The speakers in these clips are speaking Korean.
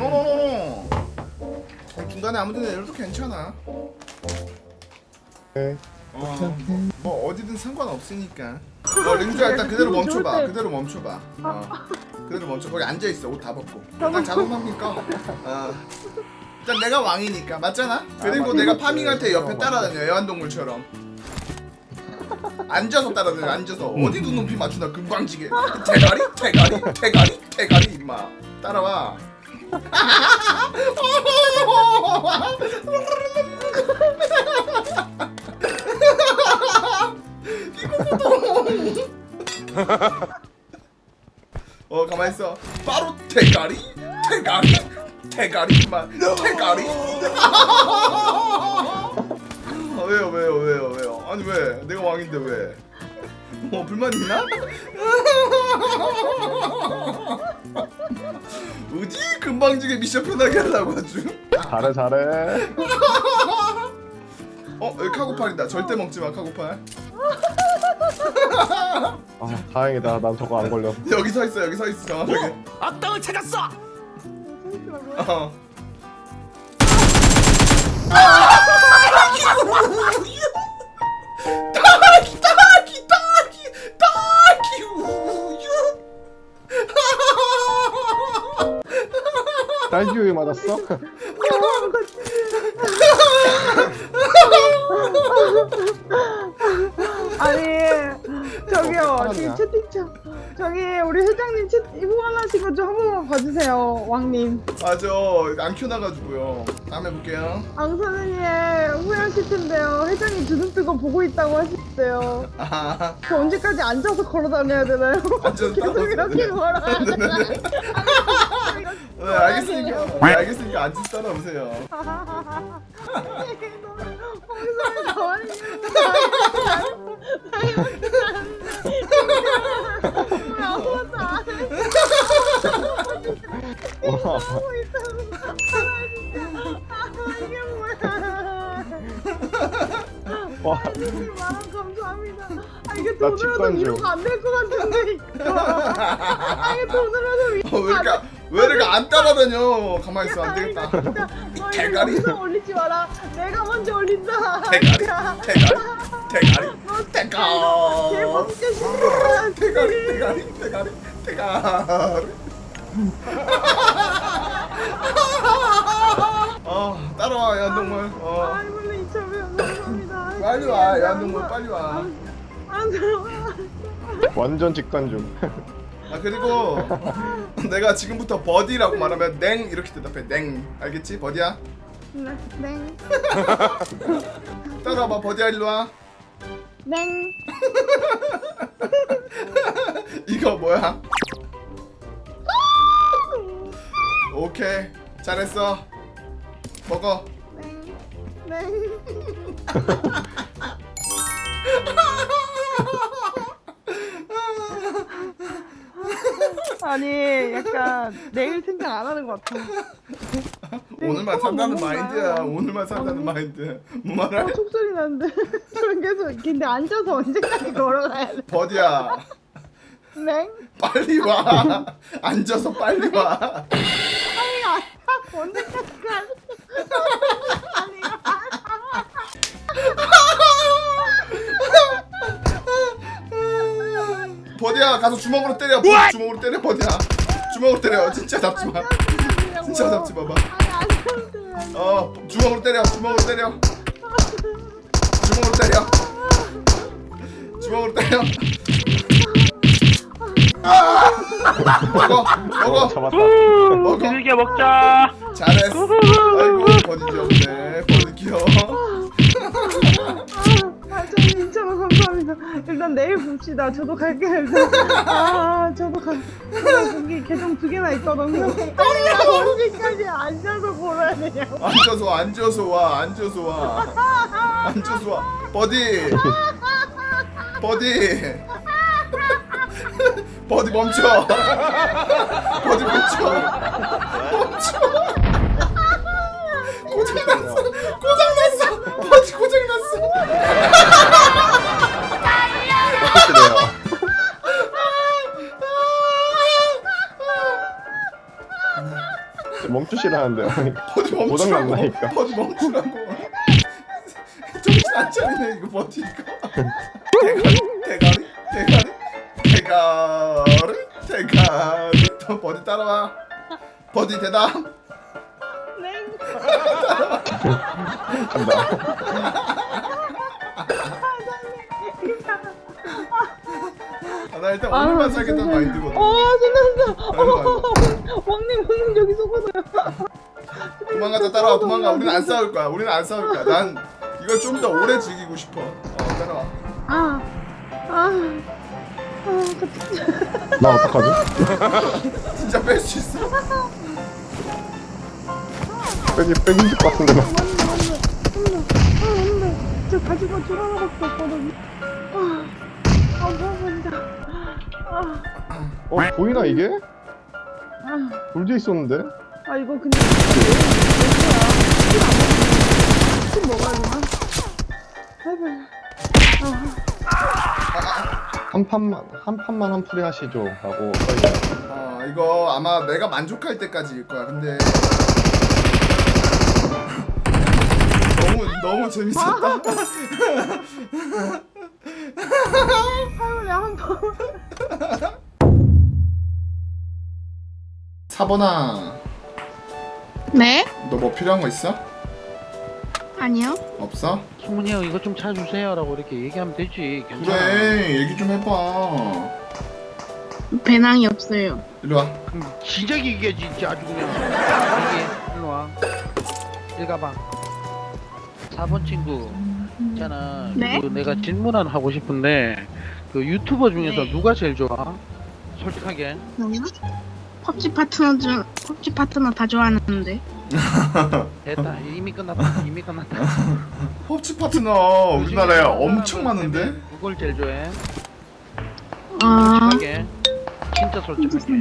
노노노노 중간에 아무 데나 내려도 괜찮아. 네. 어, 뭐 어디든 상관없으니까. 어 링주야 일단 그대로 멈춰봐. 그대로 멈춰봐. 어, 그대로 멈춰. 거기 앉아 있어. 옷 다 벗고. 일단 자동방님 꺼. 어. 일단 내가 왕이니까. 맞잖아? 그리고 맞아. 내가 파밍할 때 옆에 맞아. 따라다녀. 애완동물처럼. 앉아서 따라다녀. 앉아서. 어디도 높이 맞추나 금방지게. 대가리? 대가리? 대가리? 대가리? 임마. 따라와 어 가만 있어. 바로 대가리, 대가리, 대가리만, 대가리. 아, 왜요, 왜요, 왜요, 왜요? 아니 왜? 내가 왕인데 왜? 뭐 불만 있나? 어디 금방지게 미션 편하게 하려고 아주. 잘해 잘해. 어 여기 카고팔이다. 절대 먹지 마 카고팔. 아 다행이다. 난 저거 안 걸려. 여기 서 있어, 여기 서 있어 정확하게. 악당을 찾았어. 어. 딸 딸기우유 맞았어? 아니 저기요 어, 지금. 채팅창 저기 우리 회장님 채 후원하신 거 좀 한 번만 봐주세요 왕님 맞아 안 켜놔가지고요 다음에 볼게요 앙 선생님 후회하실 텐데요 회장님 두눈 뜨고 보고 있다고 하셨어요 아 저 언제까지 앉아서 걸어 다녀야 되나요? 앉아서 계속 이렇게 걸어야 되나요? 네, 알겠으니까 네, 알겠으니까 앉아서 따라오세요 안. 와. 이게 감사합니다. 아, 나 돈으로도. 위로가 안 될 것 같은데, 이거. 아, 이게 돈으로도 위로가 어, 왜 이렇게 왜 이렇게 안 따라다녀 가만히 있어 안 되겠다 너 대가리. 올리지 마라. 내가 먼저 올린다. 대가리 야, 대가리 대가리 너 대가리 개먹게 싫어. 대가리 대가리 대가리 대가리 어 따라와 야동물 어 아이, 원래 2,000원 감사합니다. 빨리 와 야동물 빨리 와아 안 들어와. 완전 직관 중. 그리고 내가 지금부터 버디라고 말하면 냉 이렇게 대답해. 냉. 알겠지? 버디야? 네. 네. 따라와봐 버디야 일로 와. 네. 이거 뭐야? 오케이. 잘했어. 먹어. 네. 아니 약간 내일 생각 안 하는 것 같아. 오늘만 어, 산다는 마인드야. 오늘만 산다는. 마인드 뭐 말할 어, 촉소리 나는데 저는 계속 근데 앉아서 언제까지 걸어가야 돼? 버디야 네? 빨리 와 앉아서 빨리 와 아니 아, 언제까지 가? 가서 주먹으로 때려. 주먹으로 때려 버디야 주먹으로 때려. 진짜 잡지 마. 진짜 잡지 마봐. 어 주먹으로 때려 주먹으로 때려. 주먹으로 때려. 주먹으로 때려. 아! 먹어 먹어. 잡았다. 먹어. 길게 먹자. 잘했어. 아이고 버디 귀엽네. 버디 귀여워 아, 저는 2,000원 감사합니다. 일단 내일 봅시다. 저도 갈게요. 일단. 아, 저도 가. 거기 계정 두 개나 있거든요. 아니, 나 언제까지 앉아서 걸어야 되냐고. 앉아서 와, 앉아서 와 앉아서 와 앉아서 와 버디 버디 버디 멈춰 버디 멈춰 멈춰 멈추시라는데. 버디 멈추라고. 고장났나니까. 버디 멈추라고. 정신 안 차리네 이거 버티니까. 대가리? 대가리? 대가리? 대가리? 대가리. 또 버디 따라와. 버디 대답 네. 아, 나 일단 오늘만 살겠다는 마인드거든. 어 신났어. 아이고, 아이고. 왕님 왕님 여기 속어서요. 도망가자 따라와 도망가 우리는 안 싸울 거야 우리는 안 싸울 거야 난 이걸 좀 더 오래 즐기고 싶어 어 따라와 아. 아. 아, 같이 나 어떡하지? 진짜 뺄 수 있어 빼기 빼기 힘들 것 같은데 나. 저 가지고 돌아가고 없거든. 아, 아, 무섭다. 아, 어 보이나 이게? 아, 돌 뒤에 있었는데? 아 이거 근데 술 먹어야 되나? 해봐. 아, 한 판만 한 판만 한 풀이 하시죠 라고 써있네. 어 이거 아마 내가 만족할 때까지일 거야 근데 너무 너무 재밌었다 할머니 한 번. 사번아 네? 너 뭐 필요한 거 있어? 아니요. 없어? 승훈이 형 이거 좀 찾아주세요라고 이렇게 얘기하면 되지. 괜찮아. 그래 얘기 좀 해봐 배낭이 없어요. 이리 와 그럼 진작에 얘기해 진짜 아주 그냥. 여기 일로 와. 읽어봐. 4번 친구 있잖아. 네? 그 내가 질문 하나 하고 싶은데 그 유튜버 중에서 네. 누가 제일 좋아? 솔직하게. 뭐요? 펍지 파트너 중 펍지 파트너 다 좋아하는데. 됐다. 이미 끝났다. 이미 끝났다. 펍치 파트너 그 우리나라에 엄청 많은데? 누굴 제일 좋아해? 아, 솔직하게. 진짜 솔직하게.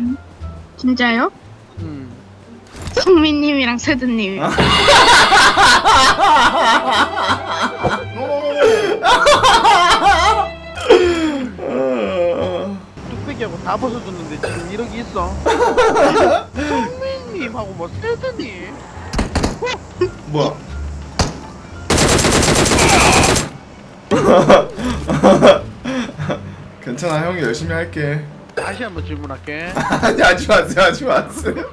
진짜요? 음. 성민님이랑 세드님. 다 벗어줬는데 지금 이러기 있어. 성민님하고 뭐 세드님. 뭐야 괜찮아 형이 열심히 할게 다시 한번 질문할게. 아니 하지 마세요 하지 마세요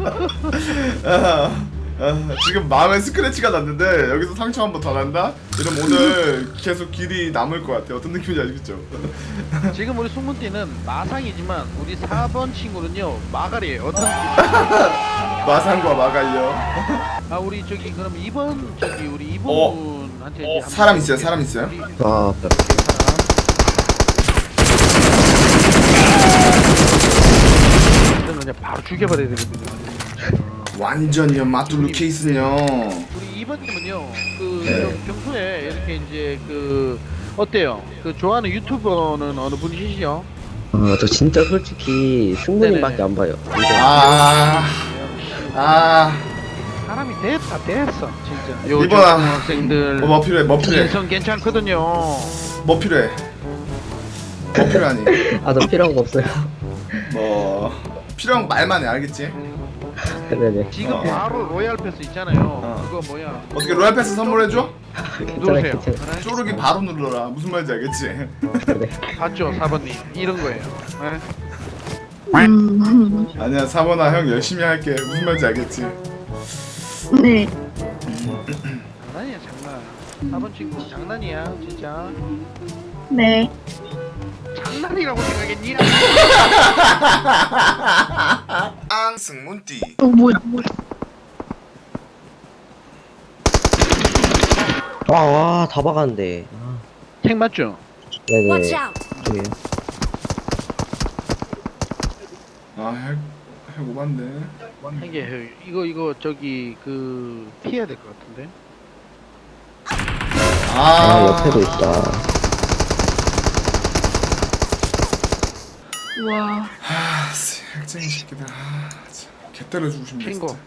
아, 아, 지금 마음에 스크래치가 났는데 여기서 상처 한 번 더 난다? 이러면 오늘 계속 길이 남을 것 같아 어떤 느낌인지 아시겠죠? 지금 우리 송문띠는 마상이지만 우리 4번 친구는요 마갈이에요. 어떤 마상과 마갈려 아 우리 저기 그럼 2번 저기 우리 어. 2번한테 이제 한번 사람 있어요 사람 있어요? 우리 아 그냥 바로 죽여버려야 되거든요. 완전요 마툴루 케이스는요 우리 2번님은요 그좀 평소에 이렇게 이제 그 어때요? 그 좋아하는 유튜버는 어느 분이시죠? 아, 저 진짜 솔직히 승부님밖에. 안 봐요. 아... 아... 사람이 됐다 됐어 진짜. 요즘 이번아. 학생들 뭐, 뭐 필요해 뭐 필요해 인성 괜찮거든요. 뭐 필요해 뭐 필요하니 아, 저 필요한 거 없어요. 뭐 필요한 거 말만 해 알겠지? 네네. 지금 어. 바로 로얄 패스 있잖아요. 어. 그거 뭐야? 어떻게 로얄 패스 선물해줘? 누르세요. 쪼르기 바로 눌러라 무슨 말인지 알겠지? 네. 봤죠, 4번님. 이런 거예요. 네? 음, 아니야 사번아 형 열심히 할게 무슨 말인지 알겠지? 네. 장난이야, 장난. 4번 친구 장난이야, 진짜. 네. 장난이라고 생각했니? 앙승문띠 어, 뭐야, 뭐야. 아, 와, 다 박았는데. 아, 택 맞죠? 네네. 저기 아핵 핵 오반데 이게 이거 이거 저기 그 피해야 될 것 같은데. 아, 옆에도 있다. 와. 아 핵쟁이 새끼들 아 참. 개 때려주고 싶네 친구. 진짜